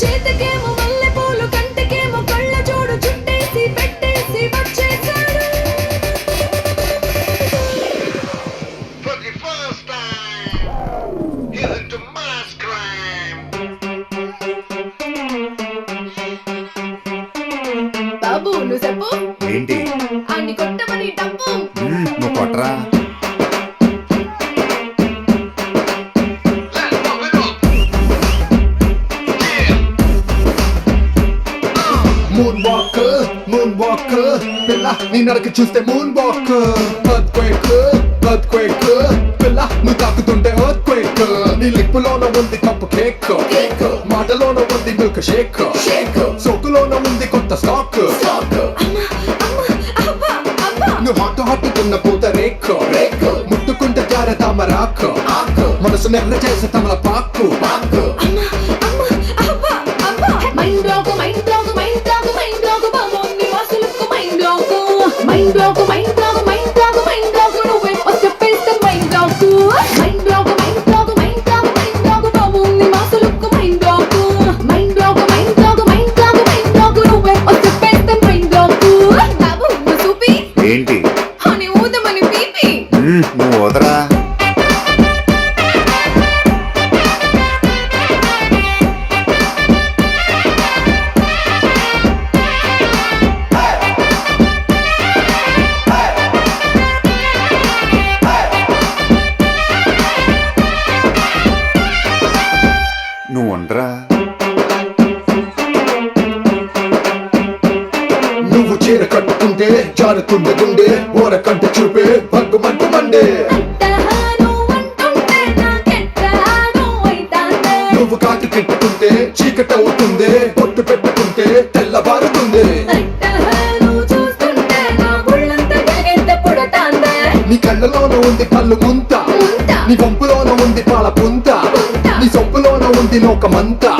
చేతకేమో మల్లె పూలు కంటకేమో కళ్ళ చూడు చుట్టేసి పెట్టేసి వచ్చేసాడు For the first time, he's into mass crime. ఏంటి? అన్ని కొట్టమని డబ్బు. నువ్వు కొట్రా మూన్ వాక్ మూన్ వాక్ పిల్ల నీ నరక చూస్తే moonwalk earthquake earthquake పిల్ల నువ్వు తాకుతుంటే ఎర్త్ క్వేక్ నీ లిప్పులోన ఉంది కప్పు కేక్ కేక్ మాటలోన ఉంది మిల్క్ షేక్ సోకులోన ఉంది కొత్త స్టాక్ నువ్వు హాట్ హాట్ తిన్న పూత రేక్ రేక్ ముట్టుకుంటే జార తామరాకు ఆకు మనసు నెర్ర చేసే తమల పాకు పాకు జారుతుంది గుండె ఓర కంట చూపే భగ్గు మంటు మండే. నువ్వు కాకి కిట్టుకుంటే చీకటి అవుతుంది పొట్టు పెట్టుకుంటే తెల్లబారుతుంది నా కళ్ళలోన ఉంది కళ్ళు ముంత. నీ వంపులోన ఉంది పాల పుంత. పుంత. నీ సొంపులోన ఉంది లోకమంతా.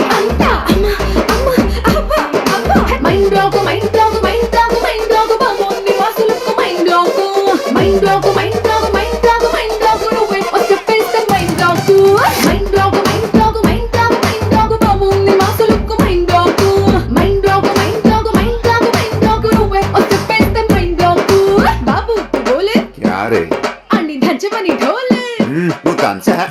Mind block mind block mind block mind block నువ్వే వస్తే పేస్తే mind block mind block mind block mind block mind block బాబు నీ వాసులకు mind block mind block mind block mind block mind block నువ్వే వస్తే పేస్తే మైండ్ బ్లాక్ బాబు బోలే యారే అని దంచమని ఢోలే తంచా హా,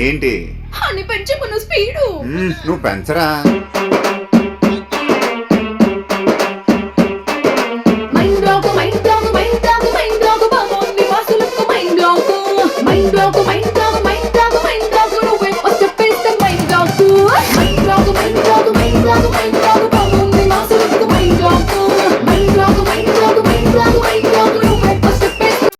ఏంటి? అని పెంచుకున్న స్పీడు. నువ్వు పెంచరా? Mind block mind block mind block mind block బాబోయ్ నీ వాసులకు mind block mind block mind